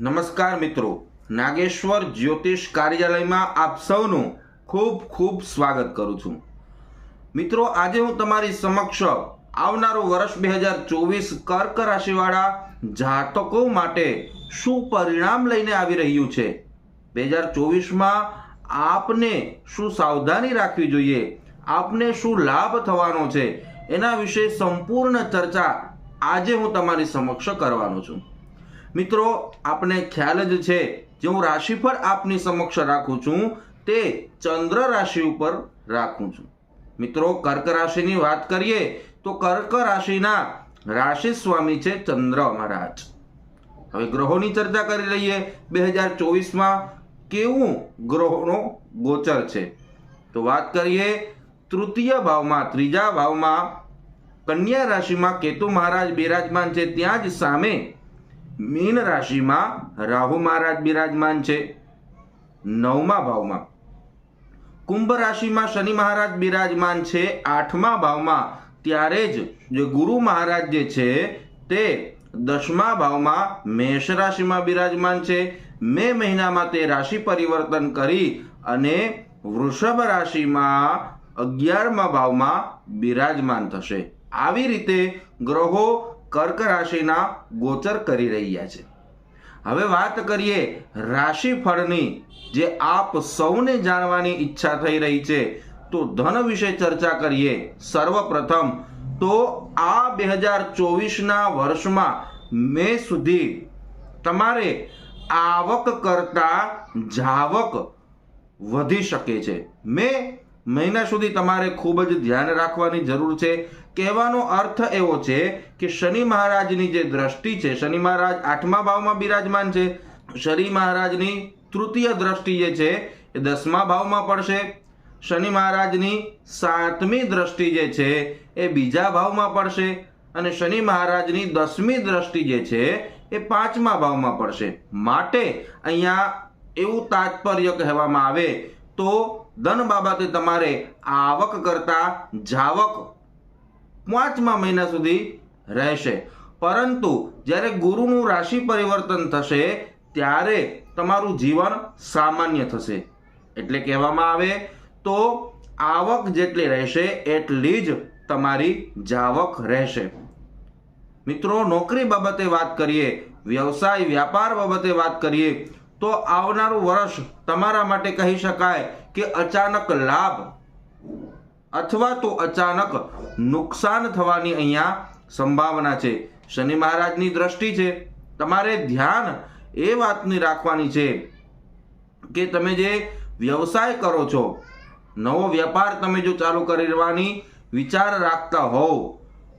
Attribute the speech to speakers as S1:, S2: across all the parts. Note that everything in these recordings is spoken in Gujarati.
S1: નમસ્કાર મિત્રો. નાગેશ્વર જ્યોતિષ કાર્યાલયમાં આપ સૌનું ખૂબ ખૂબ સ્વાગત કરું છું. મિત્રો, આજે હું તમારી સમક્ષ આવનારું વર્ષ બે હજાર ચોવીસ કર્ક રાશિવાળા જાતકો માટે શું પરિણામ લઈને આવી રહ્યું છે? બે હજાર ચોવીસમાં આપને શું સાવધાની રાખવી જોઈએ? આપને શું લાભ થવાનો છે? એના વિશે સંપૂર્ણ ચર્ચા આજે હું તમારી સમક્ષ કરવાનો છું. મિત્રો, આપને ખ્યાલ જ છે, જે હું રાશિ પર આપની સમક્ષ રાખું છું, તે ચંદ્ર રાશિ ઉપર રાખું છું. મિત્રો, કર્ક રાશિની વાત કરીએ, તો કર્ક રાશિના રાશિ સ્વામી છે ચંદ્ર મહારાજ. હવે ગ્રહોની ચર્ચા કરી લઈએ બે હજાર ચોવીસમાં કેવું ગ્રહોનો ગોચર છે? તો વાત કરીએ, તૃતીય ભાવમાં, ત્રીજા ભાવમાં, કન્યા રાશિમાં કેતુ મહારાજ બિરાજમાન છે, ત્યાં જ સામે મીન રાશિમાં રાહુ મહારાજ બિરાજમાન છે. નવમા ભાવમાં. કુંભ રાશિમાં શનિ મહારાજ બિરાજમાન છે. આઠમા ભાવમાં ત્યારે જ જે ગુરુ મહારાજ જે છે તે દસમા ભાવમાં મેષ રાશિમાં બિરાજમાન છે. મે મહિનામાં તે રાશિ પરિવર્તન કરી અને વૃષભ રાશિમાં અગિયારમા ભાવમાં બિરાજમાન થશે. આવી રીતે ગ્રહો કર્ક રાશિના ગોચર કરી રહ્યા છે. હવે વાત કરીએ રાશિફળની, જે આપ સૌને જાણવાની ઈચ્છા થઈ રહી છે, તો ધન વિશે ચર્ચા કરીએ. સર્વપ્રથમ તો આ બે હજાર ચોવીસના વર્ષમાં મે સુધી તમારે આવક કરતા જાવક વધી શકે છે. મે મહિના સુધી તમારે ખૂબ જ ધ્યાન રાખવાની જરૂર છે. કહેવાનો અર્થ એવો છે કે શનિ મહારાજની જે દ્રષ્ટિ છે, શનિ મહારાજ આઠમા ભાવમાં બિરાજમાન છે. શનિ મહારાજની તૃતીય દ્રષ્ટિ જે છે એ દસમા ભાવમાં પડશે. શનિ મહારાજની સાતમી દ્રષ્ટિ જે છે એ બીજા ભાવમાં પડશે અને શનિ મહારાજની દસમી દ્રષ્ટિ જે છે એ પાંચમા ભાવમાં પડશે. માટે અહીંયા એવું તાત્પર્ય કહેવામાં આવે તો ધન બાબતે તમારે આવક કરતા જાવક પાંચમા મહિના સુધી રહેશે. પરંતુ જ્યારે ગુરુનું રાશિ પરિવર્તન થશે, ત્યારે તમારું જીવન સામાન્ય થશે. એટલે કહેવામાં આવે તો આવક જેટલી રહેશે, એટલી જ તમારી જાવક રહેશે. મિત્રો, નોકરી બાબતે વાત કરીએ, વ્યવસાય, વ્યાપાર બાબતે વાત કરીએ તો આવનારું વર્ષ તમારા માટે કહી શકાય કે અચાનક લાભ અથવા તો અચાનક નુકસાન થવાની અહીંયા સંભાવના છે. શનિ મહારાજની દ્રષ્ટિ છે. તમારે ધ્યાન એ વાતની રાખવાની છે કે તમે જે વ્યવસાય કરો છો, નવો વ્યાપાર તમે જો ચાલુ કરવાની વિચાર રાખતા હોવ,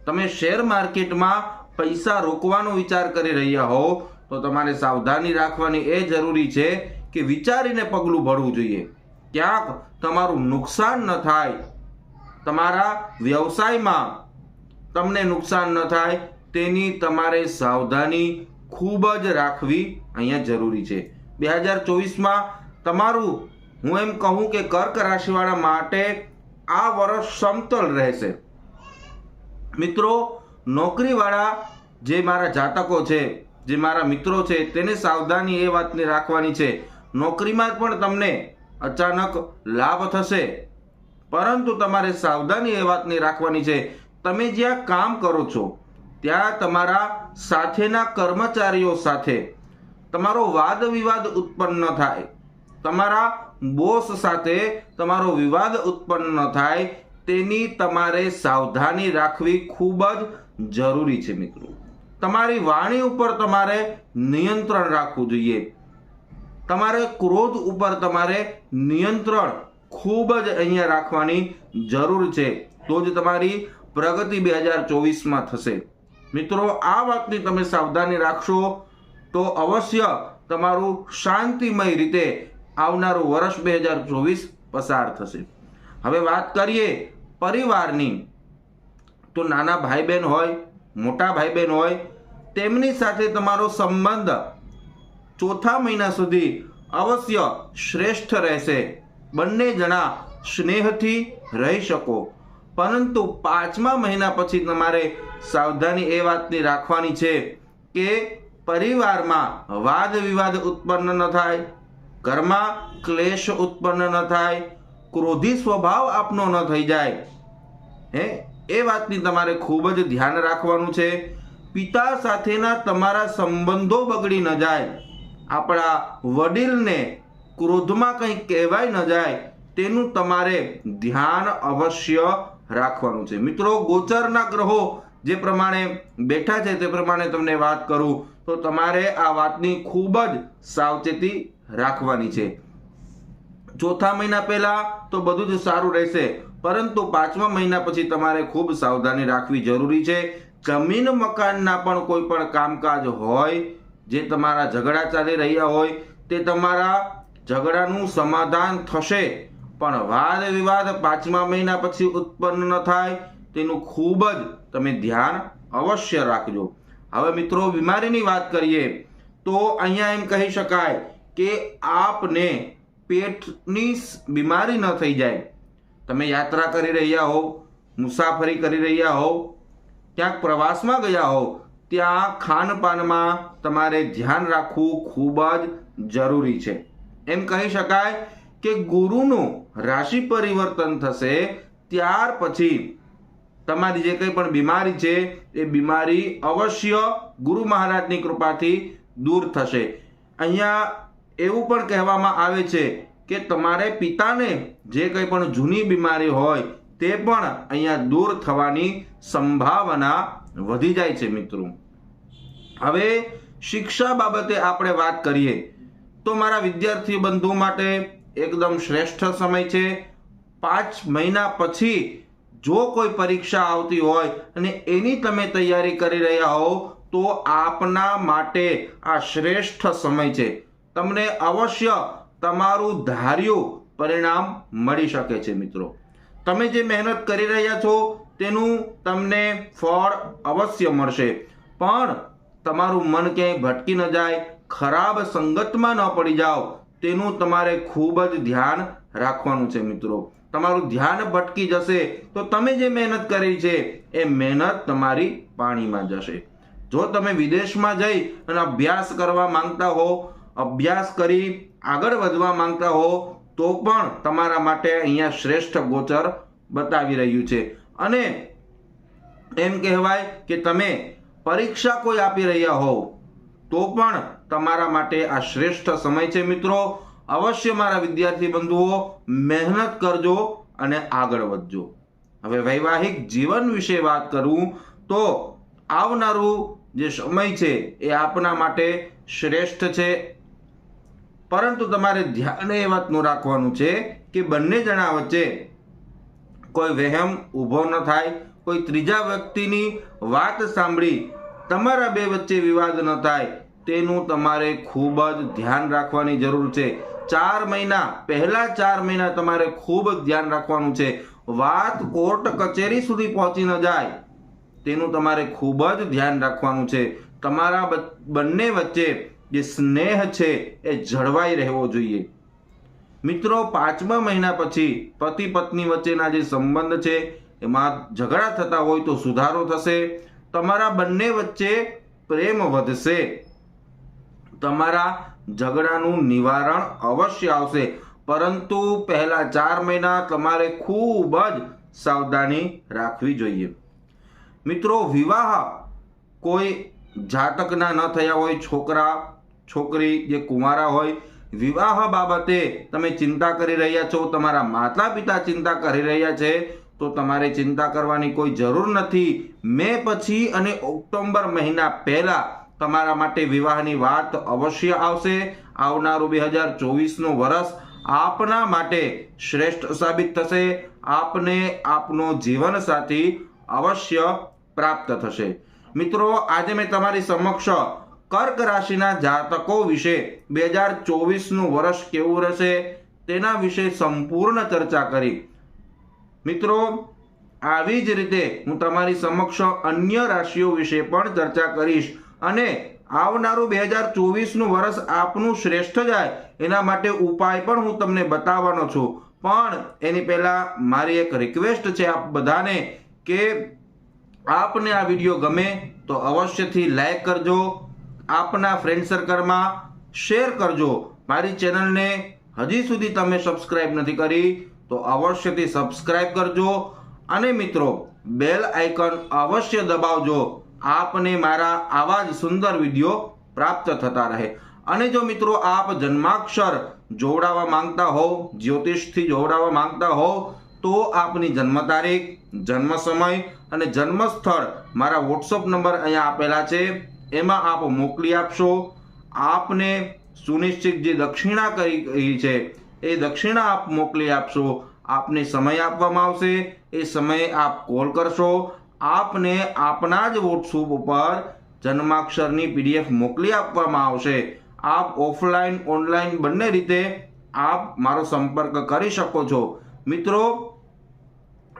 S1: તમે શેર માર્કેટમાં પૈસા રોકવાનો વિચાર કરી રહ્યા હોવ તો તમારે સાવધાની રાખવાની એ જરૂરી છે કે વિચારીને પગલું ભરવું જોઈએ. ક્યાંક તમારું નુકસાન ન થાય, તમારા વ્યવસાયમાં તમને નુકસાન ન થાય, તેની તમારે સાવધાની ખૂબ જ રાખવી અહીંયા જરૂરી છે. બે હજાર ચોવીસમાં તમારું, હું એમ કહું કે કર્ક રાશિવાળા માટે આ વર્ષ સમતલ રહેશે. મિત્રો, નોકરીવાળા જે મારા જાતકો છે જે મારા મિત્રો છે, તેને સાવધાની એ વાતની રાખવાની છે. નોકરીમાં પણ તમને અચાનક લાભ થશે. પરંતુ તમારે સાવધાની એ વાતની રાખવાની છે. તમે જ્યાં કામ કરો છો, ત્યાં તમારા સાથેના કર્મચારીઓ સાથે તમારો વાદ વિવાદ ઉત્પન્ન ન થાય. તમારા બોસ સાથે તમારો વિવાદ ઉત્પન્ન ન થાય. તેની તમારે સાવધાની રાખવી ખૂબ જ જરૂરી છે, મિત્રો. તમારી વાણી ઉપર તમારે નિયંત્રણ રાખવું જોઈએ. તમારે ક્રોધ ઉપર તમારે નિયંત્રણ ખૂબ જ અહીંયા રાખવાની જરૂર છે. તો જ તમારી પ્રગતિ બે હજાર ચોવીસમાં થશે. મિત્રો, આ વાતની તમે સાવધાની રાખશો તો અવશ્ય તમારું શાંતિમય રીતે આવનારું વર્ષ બે હજાર ચોવીસ પસાર થશે. હવે વાત કરીએ પરિવારની. તો નાના ભાઈ બહેન હોય મોટા ભાઈ બહેન હોય, તેમની સાથે તમારો સંબંધ ચોથા મહિના સુધી અવશ્ય શ્રેષ્ઠ રહેશે. બંને જણા સ્નેહથી રહી શકો. પરંતુ પાંચમા મહિના પછી તમારે સાવધાની એ વાતની રાખવાની છે કે પરિવારમાં વાદ વિવાદ ઉત્પન્ન ન થાય, ઘરમાં ક્લેશ ઉત્પન્ન ન થાય, ક્રોધી સ્વભાવ આપનો ન થઈ જાય. હે? એ વાતની તમારે ખૂબ જ ધ્યાન રાખવાનું છે. પિતા સાથેના તમારા સંબંધો બગડી ન જાય. આપણા વડીલને ક્રોધમાં કંઈ કહેવાય ન જાય, તેનું તમારે ધ્યાન અવશ્ય રાખવાનું છે. મિત્રો, ગોચરના ગ્રહો જે પ્રમાણે બેઠા છે, તે પ્રમાણે તમને વાત કરું, તો તમારે આ વાતની ખૂબ જ સાવચેતી રાખવાની છે. ચોથા મહિના પહેલા તો બધું જ સારું રહેશે. પરંતુ પાંચમા મહિના પછી તમારે ખૂબ સાવધાની રાખવી જરૂરી છે. જમીન મકાનના પણ કોઈ પણ કામકાજ હોય, જે તમારા ઝઘડા ચાલી રહ્યા હોય, તે તમારા ઝઘડાનું સમાધાન થશે. પણ વાદ વિવાદ પાંચમા મહિના પછી ઉત્પન્ન ન થાય, તેનું ખૂબ જ તમે ધ્યાન અવશ્ય રાખજો. હવે મિત્રો, બીમારીની વાત કરીએ, તો અહીંયા એમ કહી શકાય કે આપને પેટની બીમારી ન થઈ જાય. તમે યાત્રા કરી રહ્યા હો મુસાફરી કરી રહ્યા હો ક્યાંક પ્રવાસમાં ગયા હો ત્યાં ખાનપાનમાં તમારે ધ્યાન રાખવું ખૂબ જ જરૂરી છે. એમ કહી શકાય કે ગુરુનું રાશિ પરિવર્તન થશે ત્યાર પછી તમારી જે કંઈ પણ બીમારી છે, એ બીમારી અવશ્ય ગુરુ મહારાજની કૃપાથી દૂર થશે. અહીંયા એવું પણ કહેવામાં આવે છે કે તમારે પિતાને જે કંઈ પણ જૂની બીમારી હોય તે પણ અહીંયા દૂર થવાની સંભાવના વધી જાય છે મિત્રો. હવે શિક્ષા બાબતે આપણે વાત કરીએ તો મારા વિદ્યાર્થી બંધુ માટે એકદમ શ્રેષ્ઠ સમય છે. પાંચ મહિના પછી જો કોઈ પરીક્ષા આવતી હોય અને એની તમે તૈયારી કરી રહ્યા હો તો આપના માટે આ શ્રેષ્ઠ સમય છે. તમને અવશ્ય તમારું ધાર્યું પરિણામ મળી શકે છે, મિત્રો. તમે જે મહેનત કરી રહ્યા છો, તેનું તમને ફળ અવશ્ય મળશે. પણ તમારું મન ક્યાંય ભટકી ન જાય, ખરાબ સંગતમાં ન પડી જાઓ, તેનું તમારે ખૂબ જ ધ્યાન રાખવાનું છે, મિત્રો. તમારું ધ્યાન ભટકી જશે, તો તમે જે મહેનત કરી છે, એ મહેનત તમારી પાણીમાં જશે. જો તમે વિદેશમાં જઈ અને અભ્યાસ કરવા માંગતા હો અભ્યાસ કરી આગળ વધવા માંગતા હો, તો પણ તમારા માટે અહીંયા શ્રેષ્ઠ ગોચર બતાવી રહ્યું છે. અને એમ કહેવાય કે તમે પરીક્ષા કોઈ આપી રહ્યા હોવ, તો પણ તમારા માટે આ શ્રેષ્ઠ સમય છે મિત્રો. અવશ્ય મારા વિદ્યાર્થી બંધુઓ, મહેનત કરજો અને આગળ વધજો. હવે વૈવાહિક જીવન વિશે વાત કરું, તો આવનારું જે સમય છે એ આપના માટે શ્રેષ્ઠ છે. પરંતુ તમારે ધ્યાન એ વાતનું રાખવાનું છે કે બંને જણા વચ્ચે કોઈ વહેમ ઊભો ન થાય, કોઈ ત્રીજા વ્યક્તિની વાત સાંભળી તમારા બે વચ્ચે વિવાદ ન થાય, તેનું તમારે ખૂબ જ ધ્યાન રાખવાની જરૂર છે. ચાર મહિના, પહેલા ચાર મહિના તમારે ખૂબ જ ધ્યાન રાખવાનું છે. વાત કોર્ટ કચેરી સુધી પહોંચી ન જાય, તેનું તમારે ખૂબ જ ધ્યાન રાખવાનું છે. તમારા બંને વચ્ચે જે સ્નેહ છે એ જળવાઈ રહેવો જોઈએ. મિત્રો, પાંચમા મહિના પછી પતિ પત્ની વચ્ચેના જે સંબંધ છે, એમાં ઝઘડા થતા હોય તો સુધારો થશે. તમારા બંને વચ્ચે પ્રેમ વધશે. તમારા ઝઘડાનું નિવારણ અવશ્ય આવશે. પરંતુ પહેલા ચાર મહિના તમારે ખૂબ જ સાવધાની રાખવી જોઈએ. મિત્રો, વિવાહ કોઈ જાતકના ન થયા હોય, છોકરા છોકરી જે કુંવારા હોય, વિવાહ બાબતે તમે ચિંતા કરી રહ્યા છો, તમારા માતા પિતા ચિંતા કરી રહ્યા છે, તો તમારે ચિંતા કરવાની કોઈ જરૂર નથી. મે પછી અને ઓક્ટોબર મહિના પહેલાં તમારા માટે વિવાહની વાત અવશ્ય આવશે. આવનારું બે હજાર ચોવીસનું વર્ષ આપના માટે શ્રેષ્ઠ સાબિત થશે. આપને આપનો જીવનસાથી અવશ્ય પ્રાપ્ત થશે. મિત્રો, આજે મેં તમારી સમક્ષ કર્ક રાશિના જાતકો વિશે બે હજાર ચોવીસનું વર્ષ કેવું રહેશે તેના વિશે સંપૂર્ણ ચર્ચા કરી. મિત્રો, આવી જ રીતે હું તમારી સમક્ષ અન્ય રાશિઓ વિશે પણ ચર્ચા કરીશ અને આવનારું બે હજાર ચોવીસનું વર્ષ આપનું શ્રેષ્ઠ જાય એના માટે ઉપાય પણ હું તમને બતાવવાનો છું. પણ એની પહેલાં મારી એક રિક્વેસ્ટ છે આપ બધાને કે આપને આ વીડિયો ગમે તો અવશ્યથી લાઈક કરજો આપના ફ્રેન્ડ સર્કલમાં શેર કરજો. મારી ચેનલને હજી સુધી તમે સબસ્ક્રાઇબ નથી કરી, તો અવશ્યથી સબસ્ક્રાઇબ કરજો. અને મિત્રો બેલ આઇકન અવશ્ય દબાવજો. આપને મારા આવા જ સુંદર વીડિયો પ્રાપ્ત થતા રહે. અને જો મિત્રો આપ જન્માક્ષર જોવડાવવા માંગતા હોવ જ્યોતિષથી જોવડાવવા માંગતા હોવ તો આપની જન્મ તારીખ, જન્મ સમય અને જન્મ સ્થળ મારા વોટ્સઅપ નંબર અહીંયા આપેલા છે. એમાં આપ મોકલી આપશો. આપને સુનિશ્ચિત જે દક્ષિણા કરી રહી છે, એ દક્ષિણા આપ મોકલી આપશો. આપને સમય આપવામાં આવશે, એ સમયે આપ કોલ કરશો. આપને આપના જ વોટ્સઅપ ઉપર જન્માક્ષરની પીડીએફ મોકલી આપવામાં આવશે. આપ ઓફલાઈન, ઓનલાઈન બંને રીતે આપ મારો સંપર્ક કરી શકો છો. મિત્રો,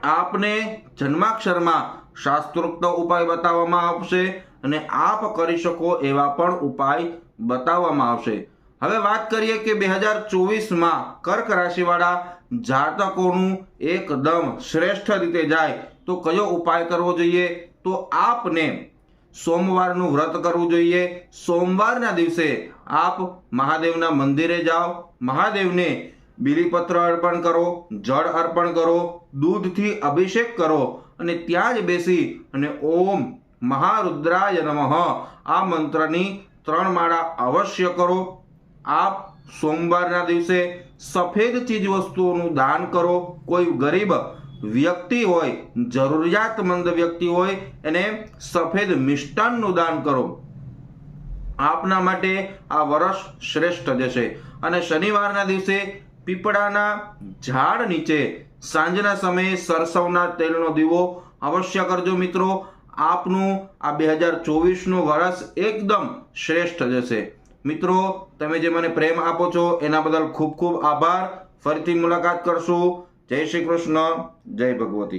S1: આપને જન્માક્ષરમાં શાસ્ત્રોક્ત ઉપાય બતાવવામાં આવશે. અને આપ કરી શકો એવા પણ ઉપાય બતાવવામાં આવશે. હવે વાત કરીએ કે બે હજાર ચોવીસમાં કર્ક રાશિવાળા જાતકોનું એકદમ શ્રેષ્ઠ રીતે જાય તો કયો ઉપાય કરવો જોઈએ? તો આપને સોમવારનું વ્રત કરવું જોઈએ. સોમવારના દિવસે આપ મહાદેવના મંદિરે જાઓ. મહાદેવને બિલીપત્ર અર્પણ કરો, જળ અર્પણ કરો, દૂધથી અભિષેક કરો અને ત્યાં જ બેસી અને ઓમ મહારુદ્રાય નમઃ. આ મંત્રની ત્રણ માળા અવશ્ય કરો. આપ સોમવારના દિવસે સફેદ ચીજ વસ્તુઓનું દાન કરો. કોઈ ગરીબ વ્યક્તિ હોય, જરૂરિયાતમંદ વ્યક્તિ હોય, એને સફેદ મિષ્ટાનનું દાન કરો. આપના માટે આ વર્ષ શ્રેષ્ઠ જશે અને શનિવારના દિવસે પીપળાના ઝાડ નીચે સાંજના સમયે સરસવના તેલનો દીવો અવશ્ય કરજો મિત્રો. આપનું આ બે હજાર ચોવીસનું વર્ષ એકદમ શ્રેષ્ઠ જશે. મિત્રો, તમે જે મને પ્રેમ આપો છો, એના બદલ ખૂબ ખૂબ આભાર. ફરીથી મુલાકાત કરશું. જય શ્રી કૃષ્ણ. જય ભગવતી.